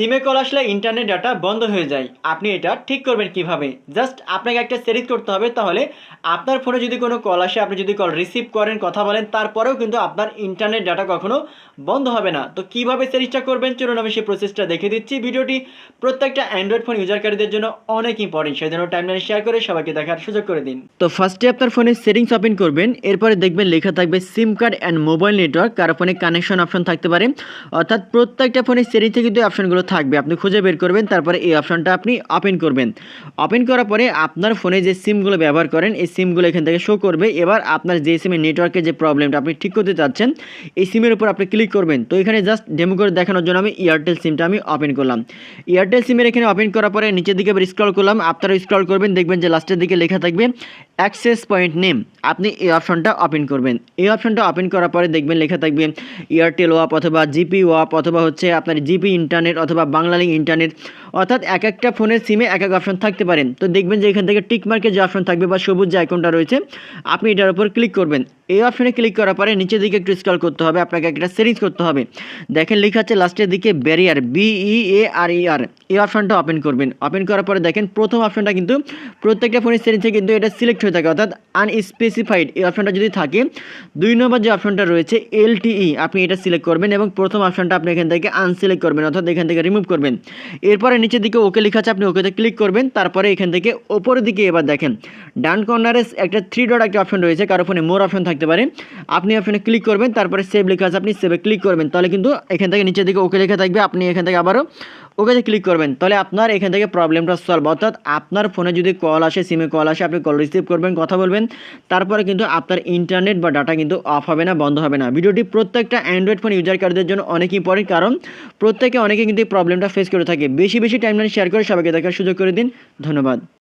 সিমে কল আসলে internet data বন্ধ হয়ে যায়। আপনি এটা ঠিক করবেন কীভাবে? জাস্ট আপনাকে একটা সেটিং করতে হবে, তাহলে আপনার ফোনে যদি কোনো কল আসে, আপনি যদি কল রিসিভ করেন, কথা বলেন, তারপরেও কিন্তু আপনার ইন্টারনেট ডাটা কখনো বন্ধ হবে না। তো কীভাবে সেটিংসটা করবেন? চলুন আমি সেই প্রসেসটা দেখে দিচ্ছি। ভিডিওটি প্রত্যেকটা অ্যান্ড্রয়েড ফোন ইউজারকারীদের জন্য অনেক ইম্পর্টেন্ট সেই জন্য টাইমলাইন শেয়ার করে সবাইকে দেখার সুযোগ করে দিন। তো ফার্স্টে আপনার ফোনে সেটিংস ওপেন করবেন, এরপরে দেখবেন লেখা থাকবে SIM card and mobile network কারও ফোনে কানেকশন অপশন থাকতে পারে। অর্থাৎ প্রত্যেকটা ফোনের সেটিংসে কিন্তু অপশনগুলো থাকবে, আপনি খুঁজে বের করবেন, তারপরে এই অপশনটা আপনি ওপেন করবেন। ওপেন করার পরে আপনার ফোনে যে সিমগুলো ব্যবহার করেন, এই সিমগুলো এখান থেকে শো করবে। এবার আপনার যে সিমের নেটওয়ার্কের যে প্রবলেমটা আপনি ঠিক করতে চাচ্ছেন, এই সিমের উপর আপনি ক্লিক করবেন। তো এখানে জাস্ট ডেমো করে দেখানোর জন্য আমি এয়ারটেল সিমটা আমি ওপেন করলাম। এয়ারটেল সিমের এখানে ওপেন করার পরে নিচের দিকে স্ক্রল করলাম। আপনারা স্ক্রল করবেন, দেখবেন যে লাস্টের দিকে লেখা থাকবে অ্যাক্সেস পয়েন্ট নেম আপনি এই অপশনটা ওপেন করবেন। এই অপশনটা ওপেন করার পরে দেখবেন, লেখা থাকবে এয়ারটেল ওয়াপ অথবা জিপি ওয়াপ অথবা হচ্ছে আপনার জিপি ইন্টারনেট অথবা বাংলালিঙ্ক ইন্টারনেট অর্থাৎ এক একটা ফোনের সিমে এক এক অপশন থাকতে পারেন। তো দেখবেন যে এখান থেকে টিক মার্কের যে অপশন থাকবে বা সবুজ যে আইকনটা রয়েছে, আপনি এটার উপর ক্লিক করবেন। এই অপশনে ক্লিক করার পরে নিচের দিকে একটু স্ক্রল করতে হবে, আপনাকে একটা সেটিংস করতে হবে। দেখেন লেখা আছে লাস্টের দিকে ব্যারিয়ার বিই এ আর ই আর এই অপশনটা ওপেন করবেন। ওপেন করার পরে দেখেন প্রথম অপশনটা কিন্তু প্রত্যেকটা ফোনের সেটিংসে কিন্তু এটা সিলেক্ট হয়ে থাকে, অর্থাৎ আনস্পেসিফাইড এই অপশনটা যদি থাকে, দুই নম্বর যে অপশনটা রয়েছে এলটিই আপনি এটা সিলেক্ট করবেন এবং প্রথম অপশনটা আপনি এখান থেকে আনসিলেক্ট করবেন, অর্থাৎ এখান থেকে রিমুভ করবেন। এরপরে নিচের দিকে ওকে লেখা আছে, আপনি ওকেতে ক্লিক করবেন, তারপরে এখান থেকে ওপরের দিকে এবার দেখেন, ডান কর্নারে একটা থ্রি ডট একটা অপশন রয়েছে, কারও ফোনে মোর অপশন থাকতে পারে। আপনি অপশনে ক্লিক করবেন, তারপরে সেভ লেখা আছে, আপনি সেভে ক্লিক করবেন। তাহলে কিন্তু এখান থেকে নিচের দিকে ওকে লেখা থাকবে, আপনি এখান থেকে আবারও ওকেতে ক্লিক করবেন। তাহলে আপনার এখান থেকে প্রবলেমটা সলভ অর্থাৎ আপনার ফোনে যদি কল আসে সিমে কল আসে, আপনি কল রিসিভ করবেন, কথা বলবেন। তারপরে কিন্তু আপনার ইন্টারনেট বা ডাটা কিন্তু অফ হবে না, বন্ধ হবে না। ভিডিওটি প্রত্যেকটা অ্যান্ড্রয়েড ফোন ইউজারকারীদের জন্য অনেক ইম্পর্টেন্ট কারণ প্রত্যেকে অনেকে কিন্তু এই প্রবলেমটা ফেস করে থাকে। বেশি বেশি টাইমলাইন শেয়ার করে সবাইকে দেখার সুযোগ করে দিন। ধন্যবাদ।